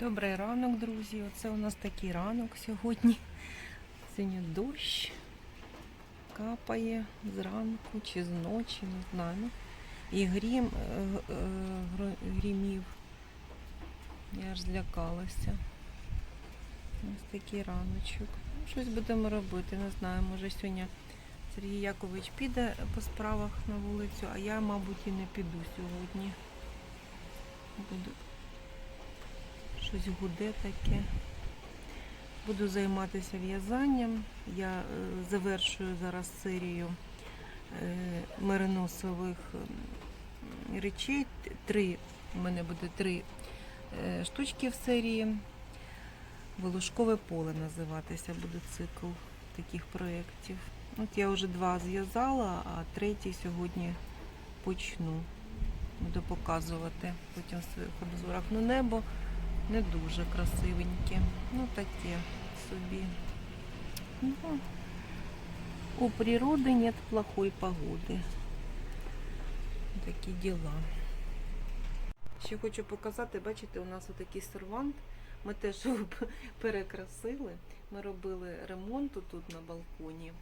Добрий ранок, друзі. Оце у нас такий ранок сьогодні. Сьогодні дощ капає зранку чи з ночі, не знаю. І грім е, е, грімів. Я аж злякалася. Ось такий раночок. Ну, Щось будемо робити, не знаю. Може сьогодні Сергій Якович піде по справах на вулицю, а я, мабуть, і не піду сьогодні. Буду щось гуде таке. Буду займатися в'язанням. Я е, завершую зараз серію е, мериносових речей. Три, у мене буде три е, штучки в серії. Волошкове поле називатися буде цикл таких проєктів. От я вже два зв'язала, а третій сьогодні почну. Буду показувати. Потім виходу з врахну небо не дуже красивеньке. Ну таке собі. Ну, у природи нет плохой погоди. Такі діла. Ще хочу показати, бачите, у нас отакий сервант. Ми теж перекрасили. Ми робили ремонт тут на балконі.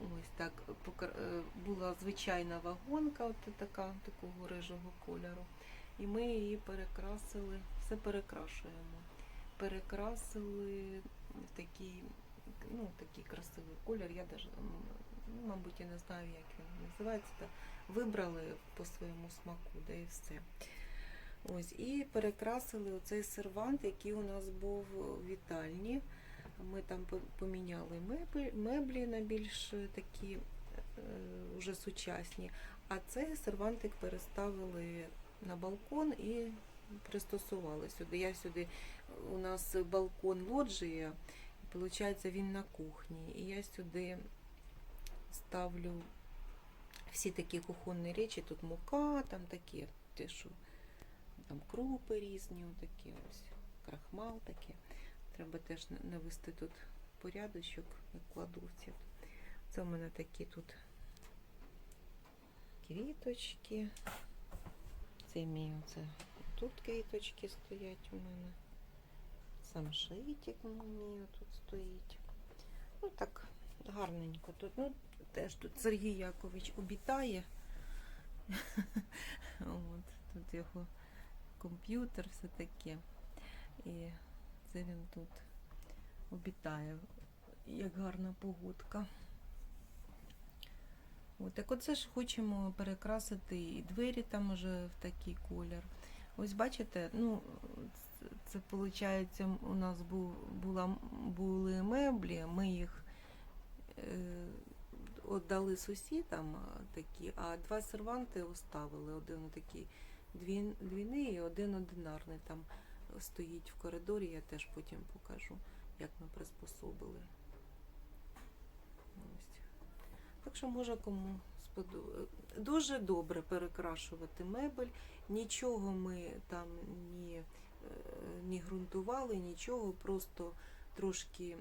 Ось так е, була звичайна вагонка, от така, такого рижого кольору. І ми її перекрасили, все перекрашуємо. Перекрасили в такий, ну, такий красивий колір. Я даже, ну, мабуть, я не знаю, як він називається. Та вибрали по своєму смаку, да і все. Ось, і перекрасили оцей сервант, який у нас був у вітальні. Ми там поміняли меблі, меблі на більш такі е, вже сучасні. А цей сервантик переставили на балкон і пристосували сюди. Я сюди, у нас балкон лоджія, і виходить він на кухні. І я сюди ставлю всі такі кухонні речі, тут мука, там такі, те, що там крупи різні, такі ось, крахмал таке. Треба теж навести тут порядочок, як кладовці. Це в мене такі тут квіточки. Це мій оце. Тут квіточки стоять у мене. Сам шитик мій тут стоїть. Ну так, гарненько тут. Ну, теж тут Сергій Якович обітає. От, тут його комп'ютер, все таке. І це він тут обітає, як гарна погодка. От, так оце ж хочемо перекрасити і двері там уже в такий колір. Ось бачите, ну, це, виходить, у нас був, була, були меблі, ми їх е, сусідам такі, а два серванти оставили. Один такий двійний і один одинарний там стоїть в коридорі, я теж потім покажу, як ми приспособили. Ось. Так що може кому сподобається. Дуже добре перекрашувати мебель. Нічого ми там ні, е, ні ґрунтували, нічого, просто трошки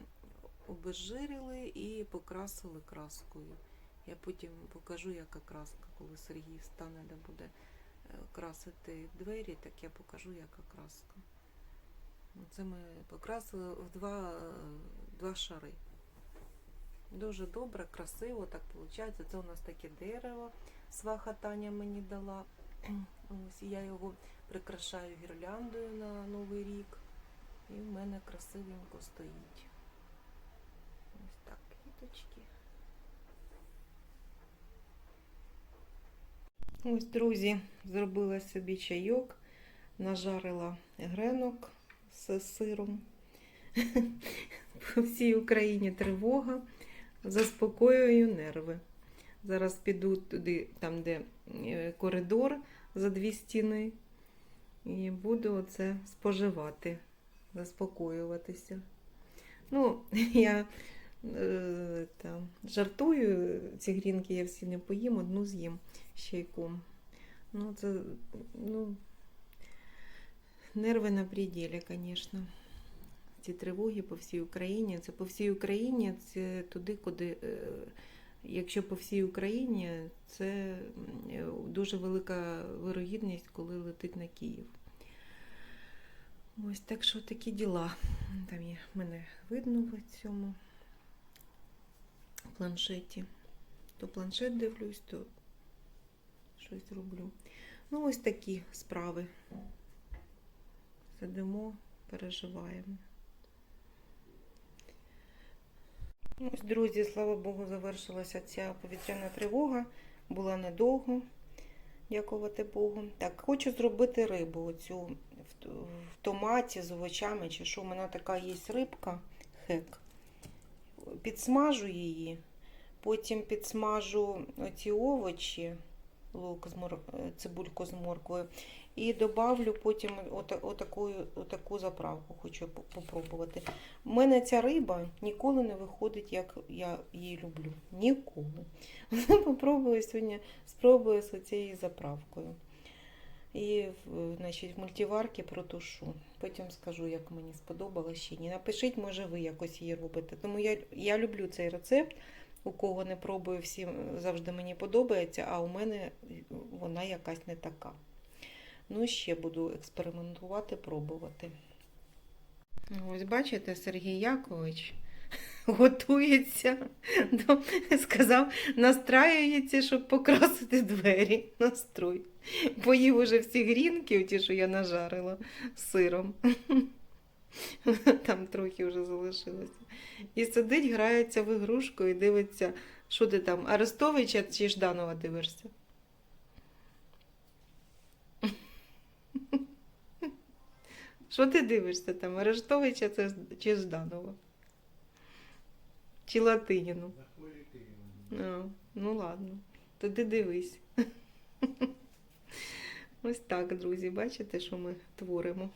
обезжирили і покрасили краскою. Я потім покажу, яка краска, коли Сергій встане, де буде е, красити двері, так я покажу, яка краска. Це ми покрасили в два, е, два шари. Дуже добре, красиво так виходить. Це у нас таке дерево. Сваха Таня мені дала. Ось я його прикрашаю гірляндою на Новий рік. І в мене красивенько стоїть. Ось так, квіточки. Ось, друзі, зробила собі чайок, нажарила гренок з сиром. По всій Україні тривога. Заспокоюю нерви. Зараз піду туди, там, де е, коридор за дві стіни, і буду оце споживати, заспокоюватися. Ну, я е, жартую, ці грінки я всі не поїм, одну з'їм з чайком. Ну, це, ну, нерви на пределі, звісно ці тривоги по всій Україні. Це по всій Україні, це туди, куди, е, якщо по всій Україні, це дуже велика вирогідність, коли летить на Київ. Ось так що такі діла. Там є мене видно в цьому планшеті. То планшет дивлюсь, то щось роблю. Ну, ось такі справи. Сидимо, переживаємо. Ось, друзі, слава Богу, завершилася ця повітряна тривога. Була недовго, дякувати Богу. Так, хочу зробити рибу оцю в, в томаті з овочами, чи що. У мене така є рибка, хек. Підсмажу її, потім підсмажу оці овочі, лук з мор... е, цибульку з морквою. І добавлю потім ота- отаку, отаку заправку, хочу по- попробувати. У мене ця риба ніколи не виходить, як я її люблю. Ніколи. Попробую сьогодні, спробую з цією заправкою. І значить, в мультиварці протушу. Потім скажу, як мені сподобалось чи ні. Напишіть, може, ви якось її робите. Тому я, я люблю цей рецепт. У кого не пробую, всім завжди мені подобається, а у мене вона якась не така. Ну, ще буду експериментувати, пробувати. Ось бачите, Сергій Якович готується до, сказав, настраюється, щоб покрасити двері. Настрой. Поїв уже всі грінки, ті, що я нажарила сиром. Там трохи вже залишилося. І сидить, грається в ігрушку і дивиться, що ти там, Арестовича чи Жданова дивишся? Що ти дивишся там? Арестовича це чи Жданова? Чи Латиніну? А, ну ладно, тоді дивись. Ось так, друзі, бачите, що ми творимо.